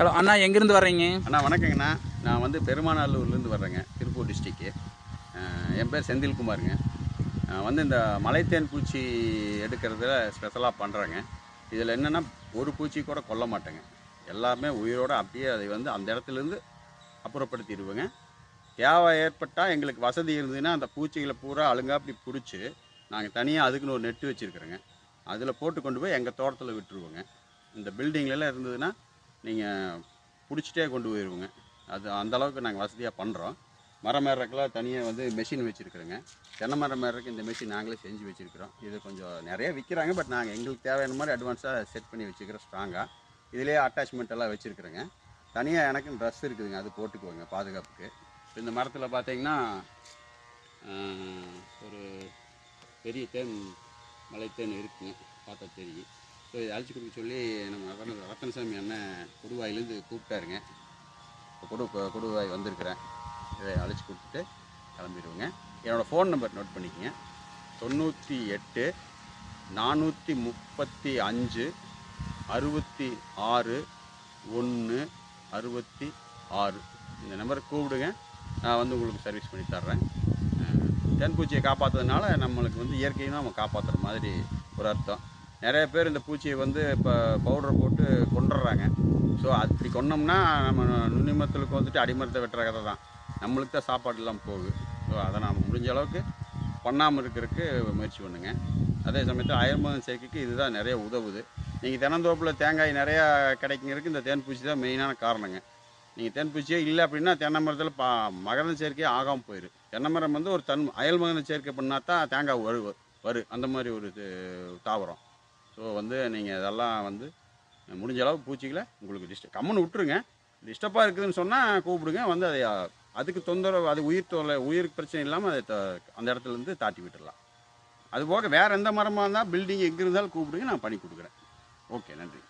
Hello அண்ணா எங்கேருந்து வர்றீங்க? அண்ணா வணக்கங்கண்ணா. நான் வந்து பெருமாநல்லூர்லேருந்து வர்றேங்க. திருப்பூர் டிஸ்ட்ரிக்கு என் பேர் செந்தில்குமாருங்க. வந்து இந்த மலைத்தேன் பூச்சி எடுக்கிறதுல ஸ்பெஷலாக பண்ணுறேங்க இதில் என்னென்னா ஒரு பூச்சி கூட கொல்ல மாட்டேங்க. எல்லாமே உயிரோடு அப்படியே அதை வந்து அந்த இடத்துலேருந்து அப்புறப்படுத்திடுவேங்க. தேவை ஏற்பட்டால் எங்களுக்கு வசதி இருந்ததுன்னா அந்த பூச்சிகளை பூரா அழுங்காப்படி பிடிச்சி நாங்கள் தனியாக அதுக்குன்னு ஒரு நெட்டு வச்சுருக்குறோங்க. அதில் போட்டு கொண்டு போய் எங்கள் தோட்டத்தில் விட்டுருவோங்க. இந்த பில்டிங்லலாம் இருந்ததுன்னா நீங்கள் பிடிச்சிட்டே கொண்டு போயிடுவோங்க அது அந்தளவுக்கு நாங்கள் வசதியாக பண்ணுறோம் மரம் ஏறக்கெல்லாம் தனியாக வந்து மெஷின் வச்சுருக்குறோங்க. தென்னை மரம் ஏறக்கு இந்த மெஷின் நாங்களே செஞ்சு வச்சுருக்கிறோம். இது கொஞ்சம் நிறைய விற்கிறாங்க பட் நாங்கள் எங்களுக்கு தேவையான மாதிரி அட்வான்ஸாக செட் பண்ணி வச்சுக்கிறோம் ஸ்ட்ராங்காக இதிலே அட்டாச்மெண்ட் எல்லாம் வச்சுருக்குறோங்க. தனியாக எனக்கும் ட்ரெஸ் இருக்குதுங்க அது போட்டுக்குவோங்க பாதுகாப்புக்கு. இப்போ இந்த மரத்தில் பார்த்தீங்கன்னா ஒரு பெரிய தேன் மலைத்தேன் இருக்குங்க பார்த்தா தெரியும். ஸோ இதை அழைச்சி கொடுக்க சொல்லி நம்ம பழனிசாமி அண்ணன் கொடுவாயிலேருந்து கூப்பிட்டாருங்க. இப்போ கொடு கொடுவாய் வந்திருக்கிறேன். இதை அழைச்சி கொடுத்துட்டு கிளம்பிடுவோங்க. என்னோடய ஃபோன் நம்பர் நோட் பண்ணிக்கோங்க. தொண்ணூற்றி எட்டு நானூற்றி முப்பத்தி அஞ்சு அறுபத்தி ஆறு ஒன்று அறுபத்தி ஆறு. இந்த நம்பருக்கு கூப்பிடுங்க. நான் வந்து உங்களுக்கு சர்வீஸ் பண்ணி தர்றேன். தென்பூச்சியை காப்பாற்றுறதுனால நம்மளுக்கு வந்து இயற்கையும் நம்ம காப்பாற்றுற மாதிரி ஒரு அர்த்தம். நிறைய பேர் இந்த பூச்சியை வந்து இப்போ பவுடரை போட்டு கொண்டுடுறாங்க ஸோ அப்படி கொண்டோம்னா நம்ம நுண்ணிமத்தலுக்கு வந்துட்டு அடிமரத்தை வெட்டுற கதை தான். நம்மளுக்கு தான் சாப்பாடு இல்லாமல் போகுது. ஸோ அதை நாம் முடிஞ்ச அளவுக்கு பண்ணாமல் இருக்கிறதுக்கு முயற்சி பண்ணுங்க. அதே சமயத்தில் அயர்மதம் சேர்க்கைக்கு இதுதான் நிறைய உதவுது. நீங்கள் தினந்தோப்பில் தேங்காய் நிறையா கிடைக்கிறதுக்கு இந்த தேன்பூச்சி தான் மெயினான காரணங்க. நீங்கள் தேன்பூச்சியே இல்லை அப்படின்னா தென்னை மரத்தில் பா மகரந்த சேர்க்கையே ஆகாமல் போயிடும் தென்னை மரம் வந்து ஒரு தன் அயல் மகன சேர்க்கை பண்ணால் தான் தேங்காய் வரு வரும் அந்த மாதிரி ஒரு இது தாவரம். ஸோ வந்து நீங்கள் இதெல்லாம் வந்து முடிஞ்ச அளவு பூச்சிகளை உங்களுக்கு டிஸ்ட கம்முன்னு விட்டுருங்க. டிஸ்டர்பாக இருக்குதுன்னு சொன்னால் கூப்பிடுங்க. வந்து அதை அதுக்கு தொந்தரவு அது உயிர் தொல்லை உயிருக்கு பிரச்சனை இல்லாமல் அதை த- அந்த இடத்துல இருந்து தாட்டி விட்டுடலாம் அதுபோக வேறு எந்த மரமாக இருந்தால் பில்டிங் எங்கே இருந்தாலும் கூப்பிடுங்க நான் பண்ணி கொடுக்குறேன். ஓகே நன்றி.